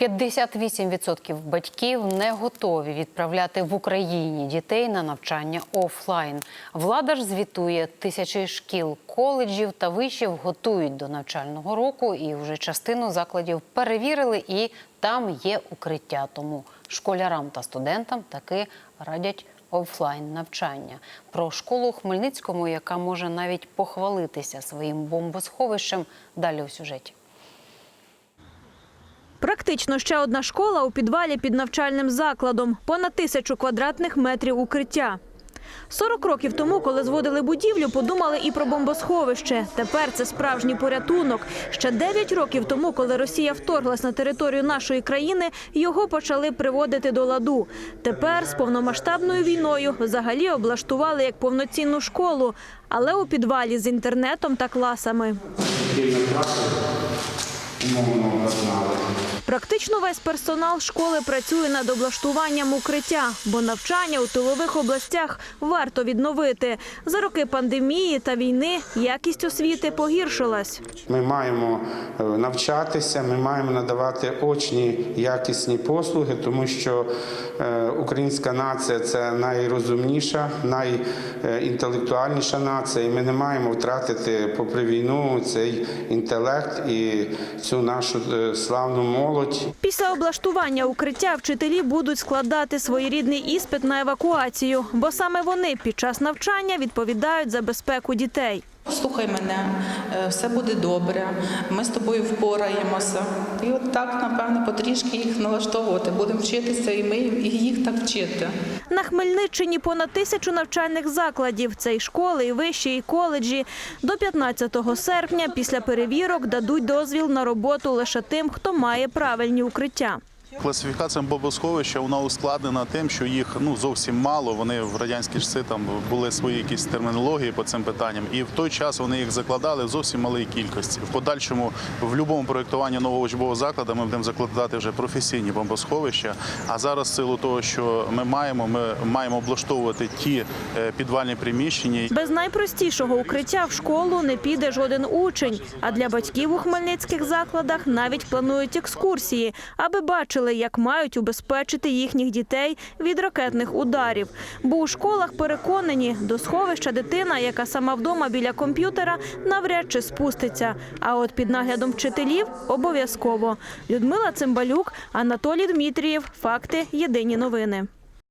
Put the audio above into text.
58% батьків не готові відправляти в Україні дітей на навчання офлайн. Влада ж звітує, тисячі шкіл, коледжів та вишів готують до навчального року, і вже частину закладів перевірили, і там є укриття. Тому школярам та студентам таки радять офлайн навчання. Про школу у Хмельницькому, яка може навіть похвалитися своїм бомбосховищем, далі у сюжеті. Практично ще одна школа у підвалі під навчальним закладом. Понад тисячу квадратних метрів укриття. 40 років тому, коли зводили будівлю, подумали і про бомбосховище. Тепер це справжній порятунок. Ще 9 років тому, коли Росія вторглась на територію нашої країни, його почали приводити до ладу. Тепер з повномасштабною війною взагалі облаштували як повноцінну школу, але у підвалі з інтернетом та класами. Практично весь персонал школи працює над облаштуванням укриття, бо навчання у тилових областях варто відновити. За роки пандемії та війни якість освіти погіршилась. Ми маємо е, навчатися, ми маємо надавати очні якісні послуги, тому що е, українська нація це найрозумніша, найінтелектуальніша нація, і ми не маємо втратити, попри війну, цей інтелект і цю нашу е, славну молодь. Після облаштування укриття вчителі будуть складати своєрідний іспит на евакуацію, бо саме вони під час навчання відповідають за безпеку дітей. Слухай мене, е, все буде добре, ми з тобою впораємося. І от так, напевне, потрішки їх налаштовувати. Будемо вчитися, і ми їх так вчити. На Хмельниччині понад тисячу навчальних закладів. Це і школи, і вищі, і коледжі. До 15 серпня після перевірок дадуть дозвіл на роботу лише тим, хто має правильні укриття. Класифікація бомбосховища вона ускладнена тим, що їх ну зовсім мало. Вони в радянські часи там були свої якісь термінології по цим питанням, і в той час вони їх закладали в зовсім малій кількості. В подальшому в будь-якому проєктуванні нового учбового закладу ми будемо закладати вже професійні бомбосховища. А зараз, в силу того, що ми маємо, ми маємо облаштовувати ті е, підвальні приміщення. Без найпростішого укриття в школу не піде жоден учень. А для батьків у хмельницьких закладах навіть планують екскурсії, аби бачили, як мають убезпечити їхніх дітей від ракетних ударів. Бо у школах переконані, до сховища дитина, яка сама вдома біля комп'ютера, навряд чи спуститься. А от під наглядом вчителів обов'язково. Людмила Цимбалюк, Анатолій Дмитрієв. Факти. Єдині новини.